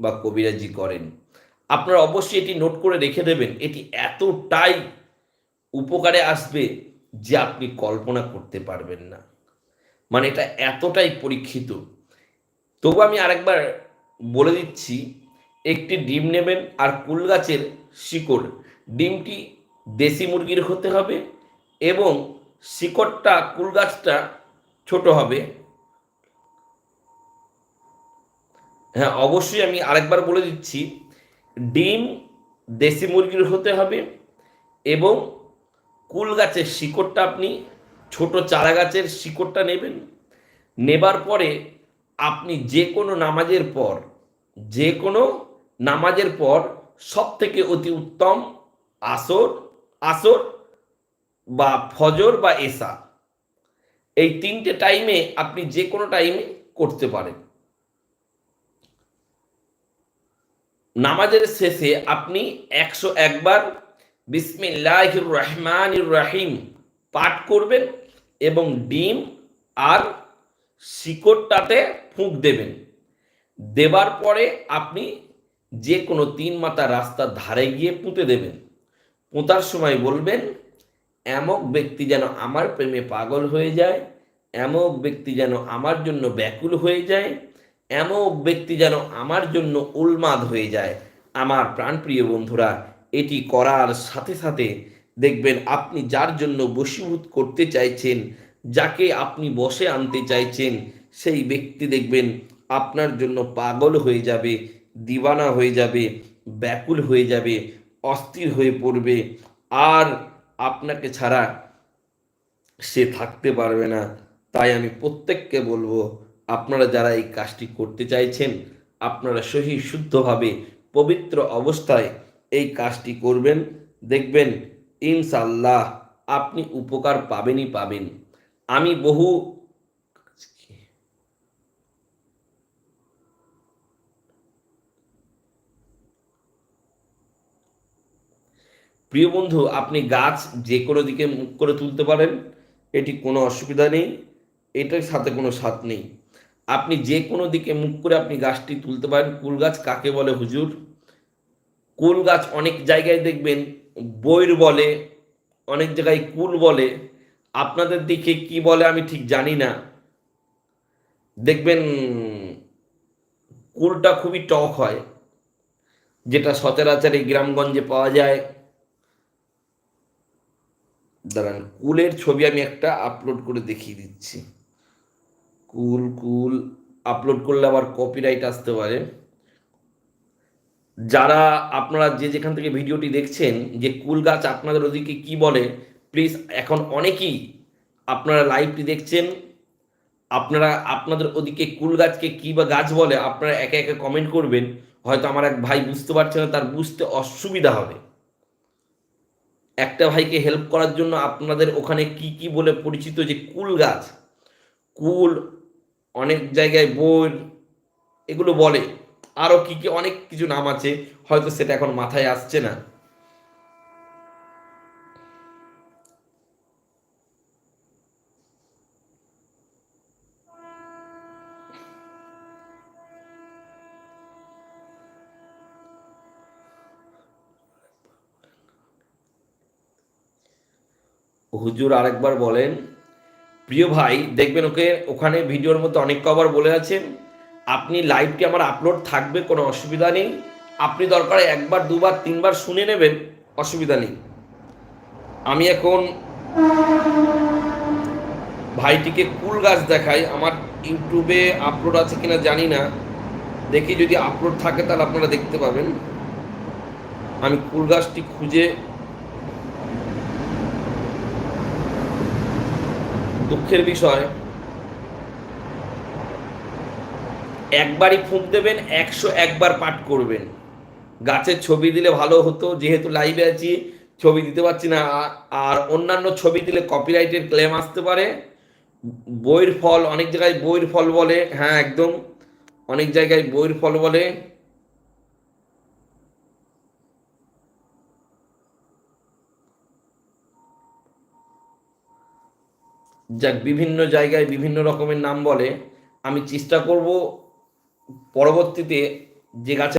বা কবিরাজি করেন। আপনারা অবশ্যই এটি নোট করে রেখে দেবেন, এটি এতটাই উপকারে আসবে যে আপনি কল্পনা করতে পারবেন না। মানে এটা এতটাই পরীক্ষিত। তবু আমি আরেকবার বলে দিচ্ছি, একটি ডিম নেবেন আর কুল গাছের শিকড়। ডিমটি দেশি মুরগির হতে হবে এবং শিকড়টা, কুল গাছটা ছোট হবে। হ্যাঁ অবশ্যই আমি আরেকবার বলে দিচ্ছি, ডিম দেশি মুরগির হতে হবে এবং কুল গাছের শিকড়টা আপনি ছোট চারা গাছের শিকড়টা নেবেন। নেবার পরে আপনি যে কোনো নামাজের পর, যে কোনো নামাজের পর সব থেকে অতি উত্তম আসর আসর বা ফজর বা এসা। এই তিনটে টাইমে আপনি যে কোনো টাইমে করতে পারেন। নামাজের শেষে আপনি একশো একবার বিসমিল্লাহ রহমান রাহিম পাঠ করবেন এবং ডিম আর শিকড়টাতে ফুঁক দেবেন। দেবার পরে আপনি যে কোনো তিন মাথা রাস্তার ধারে গিয়ে পুঁতে দেবেন। পোঁতার সময় বলবেন, এমক ব্যক্তি যেন আমার প্রেমে পাগল হয়ে যায়, এমক ব্যক্তি যেন আমার জন্য ব্যাকুল হয়ে যায় এমক ব্যক্তি যেন আমার জন্য উন্মাদ হয়ে যায়। আমার প্রাণপ্রিয় বন্ধুরা, এটি করার সাথে সাথে দেখবেন আপনি যার জন্য বশীভূত করতে চাইছেন, যাকে আপনি বসে আনতে চাইছেন, সেই ব্যক্তি দেখবেন আপনার জন্য পাগল হয়ে যাবে, দিবানা হয়ে যাবে, ব্যাকুল হয়ে যাবে, অস্থির হয়ে পড়বে। আর আপনাকে ছাড়া সে থাকতে পারবে না। তাই আমি প্রত্যেককে বলব আপনারা যারা এই কাজটি করতে চাইছেন, আপনারা সহি শুদ্ধভাবে পবিত্র অবস্থায় এই কাজটি করবেন। দেখবেন ইনশাল্লাহ আপনি উপকার পাবেনই পাবেন। আমি বহু প্রিয় বন্ধু, আপনি গাছ যে কোনো দিকে মুখ করে তুলতে পারেন, এটি কোনো অসুবিধা নেই, এটার সাথে কোনো স্বাদ নেই। আপনি যে কোনো দিকে মুখ করে আপনি গাছটি তুলতে পারেন। কুল গাছ কাকে বলে হুজুর? কুল গাছ অনেক জায়গায় দেখবেন বইর বলে, অনেক জায়গায় কুল বলে। আপনাদের দিকে কি বলে আমি ঠিক জানি না। দেখবেন কুলটা খুবই টক হয়, যেটা সচরাচর এই গ্রামগঞ্জে পাওয়া যায়। দাঁড়ান, কুলের ছবি আমি একটা আপলোড করে দেখিয়ে দিচ্ছি। কুল কুল আপলোড করলে আবার কপিরাইট আসতে পারে। যারা আপনারা যে যেখান থেকে ভিডিওটি দেখছেন যে কুল গাছ আপনাদের ওদিকে কি বলে প্লিজ এখন অনেকেই আপনারা লাইভটি দেখছেন। আপনারা, আপনাদের ওদিকে কুল গাছকে কি বা গাছ বলে, আপনারা একে একে কমেন্ট করবেন। হয়তো আমার এক ভাই বুঝতে পারছে না, তার বুঝতে অসুবিধা হবে। একটা ভাইকে হেল্প করার জন্য আপনাদের ওখানে কি কি বলে পরিচিত যে কুল গাছ কুল অনেক জায়গায় বই, এগুলো বলে। আরও কি কি, অনেক কিছু নাম আছে, হয়তো সেটা এখন মাথায় আসছে না। হুজুর আরেকবার বলেন প্রিয় ভাই, দেখবেন ওকে, ওখানে ভিডিওর মধ্যে অনেক কবার বলে আছেন আপনি লাইভটি আমার আপলোড থাকবে, কোনো অসুবিধা নেই। আপনি দরকার একবার, দুবার, তিনবার শুনে নেবেন, অসুবিধা নেই। আমি এখন ভাইটিকে কুল গাছ দেখাই। আমার ইউটিউবে আপলোড আছে কিনা জানি না। দেখি যদি আপলোড থাকে তাহলে আপনারা দেখতে পাবেন। আমি কুল গাছটি খুঁজে দুঃখের বিষয়, একবারই ফুঁক দেবেন, একশো একবার পাঠ করবেন। গাছের ছবি দিলে ভালো হতো, যেহেতু লাইভে আছি, ছবি দিতে পারছি না, আর অন্যান্য ছবি দিলে কপিরাইটের ক্লেম আসতে পারে। বইয়ের ফল, অনেক জায়গায় বইয়ের ফল বলে হ্যাঁ একদম, অনেক জায়গায় বইয়ের ফল বলে। যাক বিভিন্ন জায়গায় বিভিন্ন রকমের নাম বলে আমি চেষ্টা করব পরবর্তীতে যে গাছে